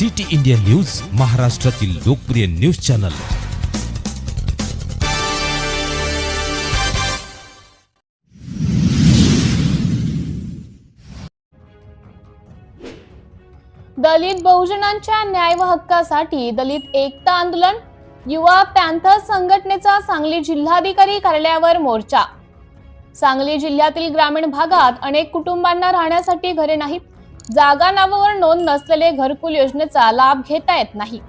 City India news महाराष्ट्रातील लोकप्रिय news channel. दलित बहुजनांच्या न्याय व हक्कासाठी दलित एकता आंदोलन युवा पॅन्थर संघटनेचा सांगली जिल्हाधिकारी कार्यालयावर मोर्चा. सांगली जिल्ह्यातील ग्रामीण भागात अनेक कुटुंबांना राहण्यासाठी घरे नाहीत. जागा नावावर नोंद नसलेले घरकुल योजनेचा लाभ घेता येत नाही.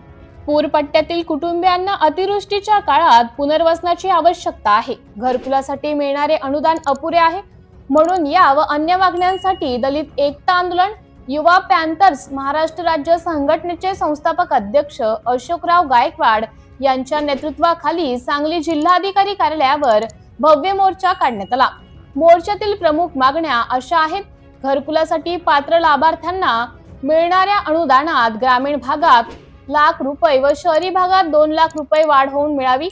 पूरपट्ट्यातील कुटुंबियांना अतिवृष्टीच्या काळात पुनर्वसनाची आवश्यकता आहे. घरकुलासाठी मिळणारे अनुदान अपुरे आहे. म्हणून या व अन्य मागण्यांसाठी दलित एकता आंदोलन युवा पॅन्थर्स महाराष्ट्र राज्य संघटनेचे संस्थापक अध्यक्ष अशोकराव गायकवाड यांच्या नेतृत्वाखाली सांगली जिल्हाधिकारी कार्यालयावर भव्य मोर्चा काढण्यात आला. मोर्चातील प्रमुख मागण्या अशा आहेत. घरकुलासाठी पात्र लाभार्थ्यांना मिळणाऱ्या अनुदानात ग्रामीण भागात लाख रुपये व शहरी भागात दोन लाख रुपये वाढ होऊन मिळावी.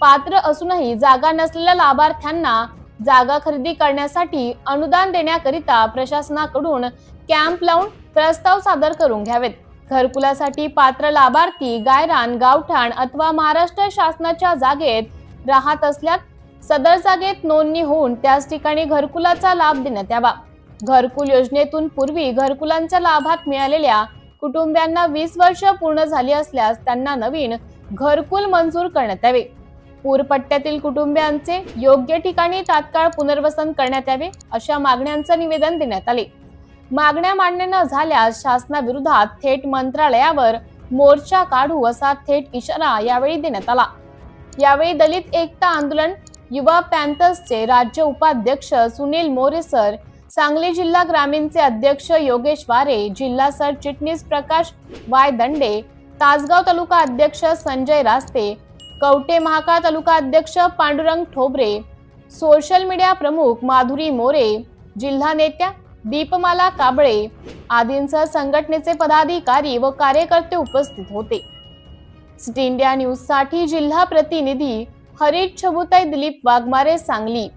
पात्र असूनही जागा नसलेल्या लाभार्थ्यांना जागा खरेदी करण्यासाठी अनुदान देण्याकरिता प्रशासनाकडून कॅम्प लावून प्रस्ताव सादर करून घ्यावेत. घरकुलासाठी पात्र लाभार्थी गायरान गावठाण अथवा महाराष्ट्र शासनाच्या जागेत राहत असल्यास सदर जागेत नोंदणी होऊन त्याच ठिकाणी घरकुलाचा लाभ देण्यात यावा. घरकुल योजनेतून पूर्वी घरकुलांच्या लाभात मिळालेल्या कुटुंबियांना वीस वर्ष पूर्ण झाली असल्यास त्यांना नवीन घरकुल मंजूर करण्यात यावे. पूरपट्ट्यातील कुटुंबियांचे योग्य ठिकाणी तात्काळ पुनर्वसन करण्यात यावे अशा मागण्यांचं निवेदन देण्यात आले. मागण्या मान्य न झाल्यास शासनाविरोधात थेट मंत्रालयावर मोर्चा काढू असा थेट इशारा यावेळी देण्यात आला. यावेळी दलित एकता आंदोलन युवा पॅन्थर्सचे राज्य उपाध्यक्ष सुनील मोरे सर सांगली जिल्हा ग्रामीणचे अध्यक्ष योगेश वारे जिल्हा सरचिटणीस प्रकाश वाय दंडे तासगाव तालुका अध्यक्ष संजय रास्ते कवटे महाकाळ तालुका अध्यक्ष पांडुरंग ठोबरे सोशल मीडिया प्रमुख माधुरी मोरे जिल्हा नेत्या दीपमाला काबळे आदींसह संघटनेचे पदाधिकारी व कार्यकर्ते उपस्थित होते. सिटी इंडिया न्यूजसाठी जिल्हा प्रतिनिधी हरीश छबुताई दिलीप वाघमारे सांगली.